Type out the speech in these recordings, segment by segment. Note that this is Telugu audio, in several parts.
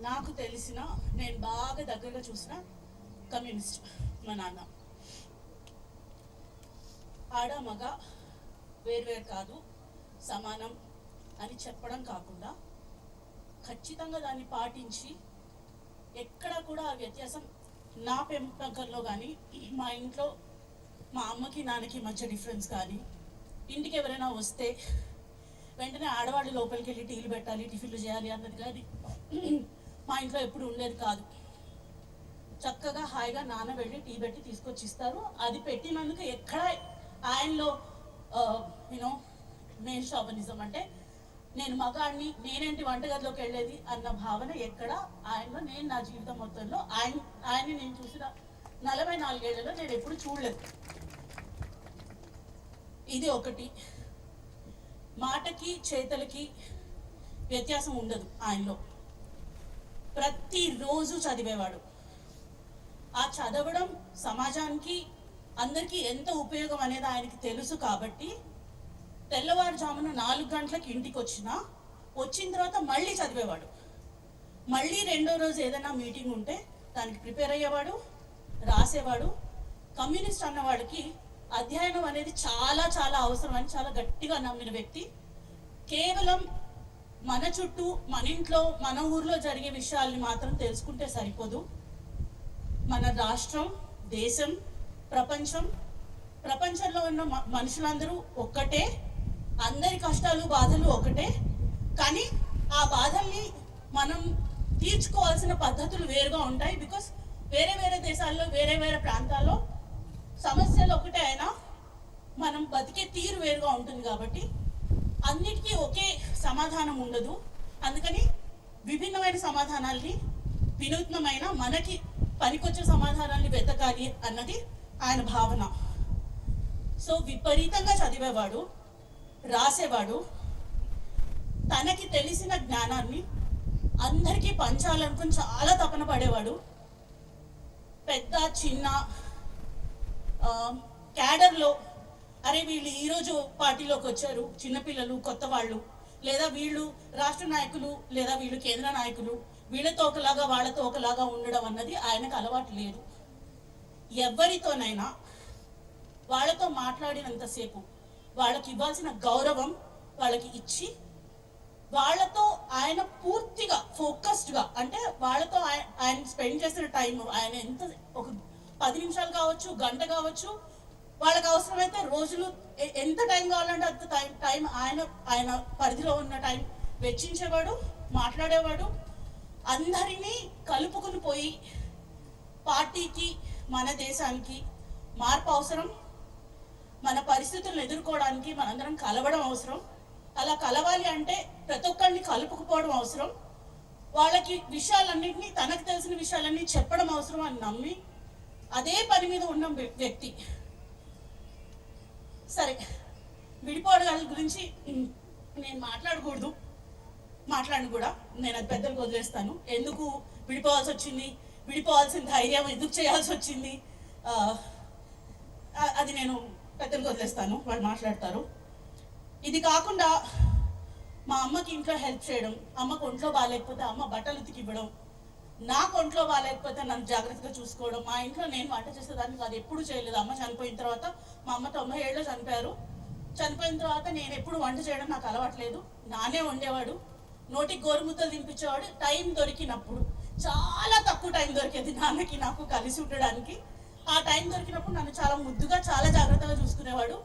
నాకు తెలిసిన నేను బాగా దగ్గరగా చూసిన కమ్యూనిస్ట్ మా నాన్న. ఆడ మగ వేరువేరు కాదు సమానం అని చెప్పడం కాకుండా ఖచ్చితంగా దాన్ని పాటించి ఎక్కడా కూడా ఆ వ్యత్యాసం నా పెంపకంలో కానీ మా ఇంట్లో మా అమ్మకి నాన్నకి మధ్య డిఫరెన్స్ కానీ ఇంటికి ఎవరైనా వస్తే వెంటనే ఆడవాళ్ళు లోపలికి వెళ్ళి టీలు పెట్టాలి టిఫిన్లు చేయాలి అన్నది కానీ మా ఇంట్లో ఎప్పుడు ఉండేది కాదు. చక్కగా హాయిగా నాన్న వెళ్ళి టీ పెట్టి తీసుకొచ్చి ఇస్తారు అది పెట్టినందుకు ఎక్కడ ఆయనలో యూనో మెయిన్ షాపనిజం అంటే నేను మగాడిని నేనేంటి వంటగదిలోకి వెళ్ళేది అన్న భావన ఎక్కడ? ఆయనలో నేను నా జీవితం మొత్తంలో. ఆయన ఆయన్ని నేను చూసిన నలభై నాలుగేళ్ళలో నేను ఎప్పుడు చూడలేదు. ఇది ఒకటి. మాటకి చేతలకి వ్యత్యాసం ఉండదు ఆయనలో. ప్రతిరోజు చదివేవాడు. ఆ చదవడం సమాజానికి అందరికీ ఎంత ఉపయోగం అనేది ఆయనకి తెలుసు కాబట్టి తెల్లవారుజామున నాలుగు గంటలకు ఇంటికి వచ్చిన వచ్చిన తర్వాత మళ్ళీ చదివేవాడు. మళ్ళీ రెండో రోజు ఏదైనా మీటింగ్ ఉంటే దానికి ప్రిపేర్ అయ్యేవాడు రాసేవాడు. కమ్యూనిస్ట్ అన్నవాడికి అధ్యయనం అనేది చాలా చాలా అవసరం అని చాలా గట్టిగా నమ్మిన వ్యక్తి. కేవలం మన చుట్టూ మన ఇంట్లో మన ఊర్లో జరిగే విషయాల్ని మాత్రం తెలుసుకుంటే సరిపోదు. మన రాష్ట్రం దేశం ప్రపంచం ప్రపంచంలో ఉన్న మ- మనుషులందరూ ఒక్కటే అందరి కష్టాలు బాధలు ఒకటే. కానీ ఆ బాధల్ని మనం తీర్చుకోవాల్సిన పద్ధతులు వేరుగా ఉంటాయి బికాస్ వేరే వేరే దేశాల్లో వేరే వేరే ప్రాంతాల్లో సమస్యలు ఒకటే అయినా మనం బతికే తీరు వేరుగా ఉంటుంది కాబట్టి అన్నిటికీ ఒకే సమాధానం ఉండదు. అందుకని విభిన్నమైన సమాధానాల్ని వినూత్నమైన మనకి పనికొచ్చే సమాధానాల్ని వెతకాలి అన్నది ఆయన భావన. సో విపరీతంగా చదివేవాడు రాసేవాడు తనకి తెలిసిన జ్ఞానాన్ని అందరికీ పంచాలనుకుని చాలా తపన పడేవాడు. పెద్ద చిన్న క్యాడర్లో అరే వీళ్ళు ఈరోజు పార్టీలోకి వచ్చారు చిన్నపిల్లలు కొత్త వాళ్ళు లేదా వీళ్ళు రాష్ట్ర నాయకులు లేదా వీళ్ళు కేంద్ర నాయకులు వీళ్ళతో ఒకలాగా వాళ్ళతో ఒకలాగా ఉండడం అన్నది ఆయనకు అలవాటు లేదు. ఎవరితోనైనా వాళ్ళతో మాట్లాడినంతసేపు వాళ్ళకి ఇవ్వాల్సిన గౌరవం వాళ్ళకి ఇచ్చి వాళ్ళతో ఆయన పూర్తిగా ఫోకస్డ్గా అంటే వాళ్ళతో ఆయన స్పెండ్ చేసిన టైం ఆయన ఎంత ఒక పది నిమిషాలు కావచ్చు గంట కావచ్చు వాళ్ళకి అవసరమైతే రోజులు ఎ- ఎంత టైం కావాలంటే అంత టైం టైం ఆయన ఆయన పరిధిలో ఉన్న టైం వెచ్చించేవాడు మాట్లాడేవాడు. అందరినీ కలుపుకుని పోయి పార్టీకి మన దేశానికి మార్పు అవసరం. మన పరిస్థితులను ఎదుర్కోవడానికి మనందరం కలవడం అవసరం. అలా కలవాలి అంటే ప్రతి ఒక్కరిని కలుపుకుపోవడం అవసరం. వాళ్ళకి విషయాలన్నింటినీ తనకు తెలిసిన విషయాలన్నీ చెప్పడం అవసరం అని నమ్మి అదే పని మీద ఉన్న వ్యక్తి సరే విడిపోవడాల గురించి నేను మాట్లాడకూడదు. మాట్లాడను కూడా. నేను అది పెద్దలకు వదిలేస్తాను. ఎందుకు విడిపోవాల్సి వచ్చింది? విడిపోవాల్సిన ధైర్యం ఎందుకు చేయాల్సి వచ్చింది? అది నేను పెద్దలకు వదిలేస్తాను. వాళ్ళు మాట్లాడతారు. ఇది కాకుండా మా అమ్మకి ఇంట్లో హెల్ప్ చేయడం అమ్మకు ఒంట్లో బాగాలేకపోతే అమ్మ బట్టలు ఉతికి ఇవ్వడం నాకు ఒంట్లో బాగాలేకపోతే నన్ను జాగ్రత్తగా చూసుకోవడం మా ఇంట్లో నేను వంట చేసేదాన్ని అది ఎప్పుడు చేయలేదు. అమ్మ చనిపోయిన తర్వాత మా అమ్మ తొంభై ఏళ్ళలో చనిపోయారు. చనిపోయిన తర్వాత నేను ఎప్పుడు వంట చేయడం నాకు అలవాట్లేదు. నానే వండేవాడు. నోటికి గోరుముద్దలు తినిపించేవాడు. టైం దొరికినప్పుడు చాలా తక్కువ టైం దొరికేది నాన్నకి నాకు కలిసి ఉండడానికి. ఆ టైం దొరికినప్పుడు నన్ను చాలా ముద్దుగా చాలా జాగ్రత్తగా చూసుకునేవాడు.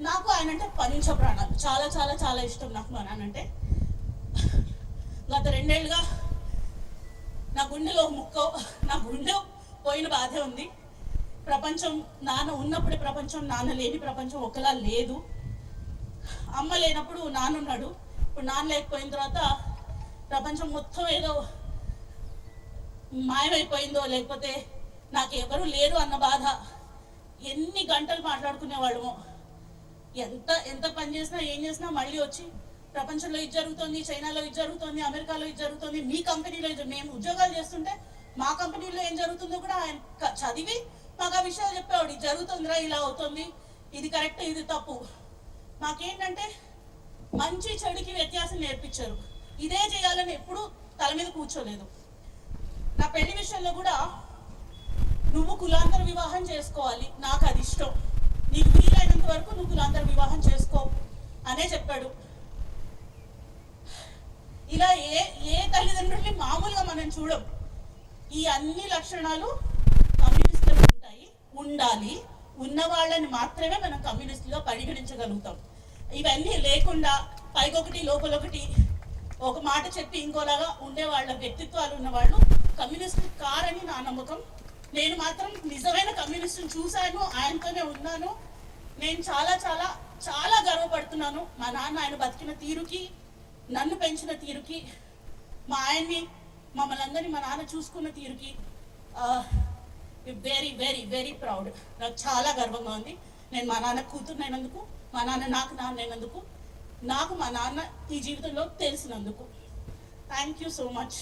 నాకు ఆయన అంటే పంచ ప్రాణాలు. చాలా చాలా చాలా ఇష్టం నాకు మా నాన్న అంటే. గత రెండేళ్ళుగా నా గుండెలో ముక్క నా గుండె పోయిన బాధే ఉంది. ప్రపంచం నాన్న ఉన్నప్పుడే ప్రపంచం నాన్న లేని ప్రపంచం ఒకలా లేదు. అమ్మ లేనప్పుడు నాన్న ఉన్నాడు. ఇప్పుడు నాన్న లేకపోయిన తర్వాత ప్రపంచం మొత్తం ఏదో మాయమైపోయిందో లేకపోతే నాకు ఎవరు లేరు అన్న బాధ. ఎన్ని గంటలు మాట్లాడుకునేవాళ్ళము. ఎంత ఎంత పని చేసినా ఏం చేసినా మళ్ళీ వచ్చి ప్రపంచంలో ఇది జరుగుతుంది చైనాలో ఇది జరుగుతుంది అమెరికాలో ఇది జరుగుతుంది మీ కంపెనీలో ఇది మేము ఉద్యోగాలు చేస్తుంటే మా కంపెనీలో ఏం జరుగుతుందో కూడా ఆయన చదివి మాకు ఆ విషయాలు చెప్పేవాడు ఇది జరుగుతుందిరా ఇలా అవుతుంది ఇది కరెక్ట్ ఇది తప్పు. మాకేంటంటే మంచి చెడుకి వ్యత్యాసం నేర్పించారు. ఇదే చేయాలని ఎప్పుడు తల మీద కూర్చోలేదు. నా పెళ్ళి విషయంలో కూడా నువ్వు కులాంతర వివాహం చేసుకోవాలి నాకు అది ఇష్టం. నీకు వీలైనంత వరకు నువ్వు కులాంతర వివాహం చేసుకో అనే చెప్పాడు. ఇలా ఏ ఏ తల్లిదండ్రుల్ని మామూలుగా మనం చూడం ఈ అన్ని లక్షణాలు కమ్యూనిస్టులకు ఉంటాయి. ఉండాలి. ఉన్న వాళ్ళని మాత్రమే మనం కమ్యూనిస్టులుగా పరిగణించగలుగుతాం. ఇవన్నీ లేకుండా పైకొకటి లోపలొకటి ఒక మాట చెప్పి ఇంకోలాగా ఉండే వాళ్ళ వ్యక్తిత్వాలు ఉన్నవాళ్ళు కమ్యూనిస్టు కారని నా నమ్మకం. నేను మాత్రం నిజమైన కమ్యూనిస్టుని చూశాను ఆయనతోనే ఉన్నాను. నేను చాలా చాలా చాలా గర్వపడుతున్నాను. మా నాన్న ఆయన బతికిన తీరుకి నన్ను పెంచిన తీరుకి మా ఆయన్ని మమ్మల్ని అందరినీ మా నాన్న చూసుకున్న తీరుకి వెరీ వెరీ వెరీ ప్రౌడ్ నాకు చాలా గర్వంగా ఉంది. నేను మా నాన్న కూతురునైనందుకు మా నాన్న నాకు నాన్నైనందుకు నాకు మా నాన్న ఈ జీవితంలో తెలిసినందుకు. Thank you so much